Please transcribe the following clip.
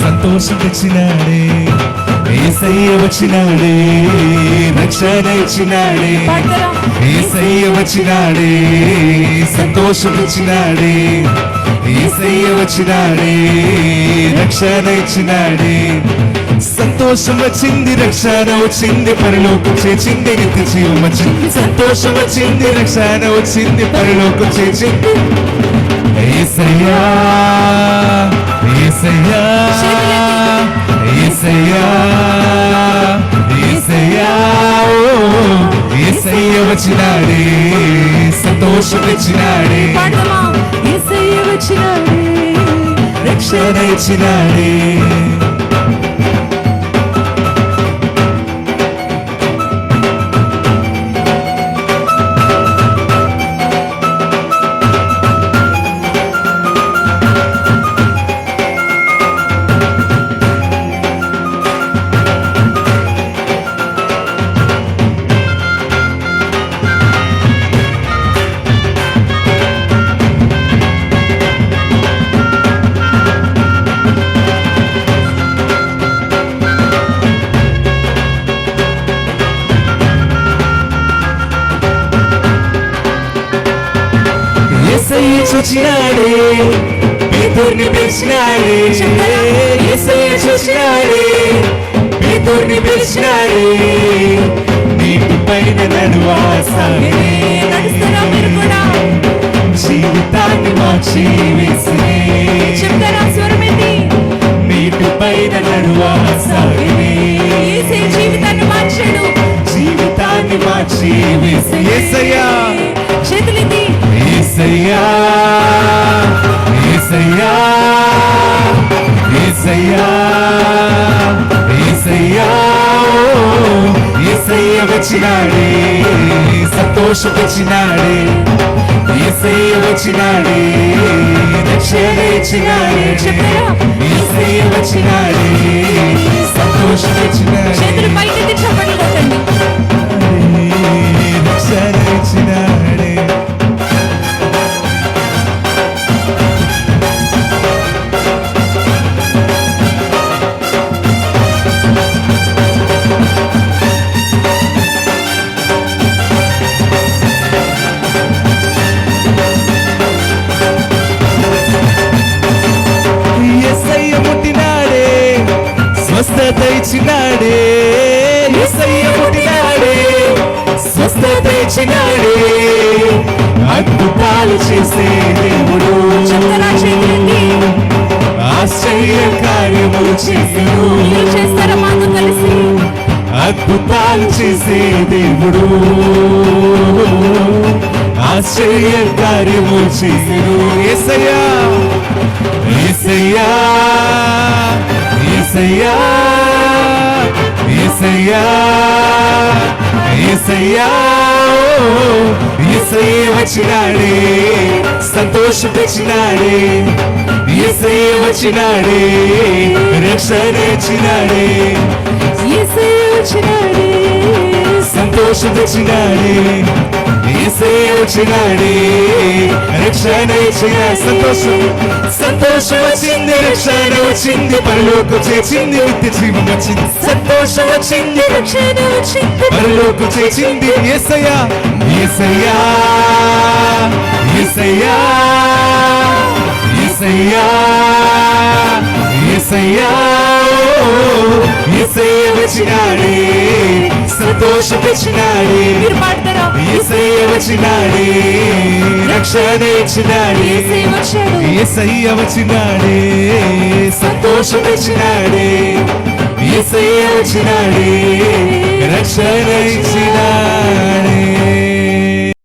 సంతోషం తెచ్చినాడే ఏసయ్య వచ్చినాడే రక్షణ ఇచ్చినాడే ఏసయ్య వచ్చినాడే సంతోషం ఇచ్చినాడే ఏసయ్య వచ్చినాడే రక్షణ ఇచ్చినాడే సంతోషం వచ్చింది రక్షణ వచ్చింది పరలోకం చేచింది నిత్య జీవం వచ్చింది సంతోషం వచ్చింది రక్షణ వచ్చింది పరలోకం చేచింది. ఏసయ్యా ఏసయ్యా ఏసయ్యా ఏసయ్యా ఏసయ్య వచ్చినాడే సంతోషం ఇచ్చినాడే యేసయ్య వచ్చినాడే రక్షణ ఇచ్చినాడే చూచినాడే. పేదోర్ని పిలిచినాడే ఏసయ్య చూచినాడే. పేదోర్ని పిలిచినాడే నీటి పైన కూడా జీవితాన్ని మార్చి వేసినే చెప్తారా స్వరమేంటి నీటి పైన నడువాసాగే యేసే జీవితాన్ని మార్చాడు. జీవితాన్ని మార్చి వేసి ఏసయ్యా ఏసయ్యా ఏసయ్యా ఏసయ్యా ఏసయ్యా ఏసయ్య వచ్చినాడే సంతోషం వచ్చినాడే ఏసయ్య వచ్చినాడే రక్షణ ఇచ్చినాడే ఏసయ్య వచ్చినాడే సంతోషం స్వస్థత ఇచ్చినాడే ఎస్ఐయ ముట్టినాడే స్వస్థత ఇచ్చినాడే. అద్భుతాలు చేసే దేవుడు. ఆశ్చర్య మీరు చేస్తారా మాతో కలిసి? అద్భుతాలు చేసే దేవుడు. ఆశ్చర్య కార్యము చేసెను ఏసయ్యా ఏసయ్యా ఏసయ్యా. ఏసయ్యా ఏసయ్యా ఏసయ్య వచ్చినాడే సంతోషం తెచ్చినాడే ఏసయ్య వచ్చినాడే రక్షణ ఇచ్చినాడే యేసయ్య వచ్చినాడే సంతోషం తెచ్చినాడే వచ్చినాడే. రక్షణ ఇచ్చిన సంతోషం. సంతోషం వచ్చింది రక్షణ వచ్చింది. పరలోకం చేసింది నిత్య జీవం వచ్చింది. సంతోషం వచ్చింది రక్షణ వచ్చింది. పరలోకం చేసింది ఏసయ్యా ఏసయ్యా ఏసయ్యా ఏసయ్యా ఏసయ్యా ఏసయ్య వచ్చినాడే. సంతోషం తెచ్చినాడే వచ్చినాడే. రక్షణ ఇచ్చినాడే యేసయ్య వచ్చాడు వచ్చినాడే. సంతోషం తెచ్చినాడే ఏసయ్య వచ్చినాడే. రక్షణ ఇచ్చినాడే.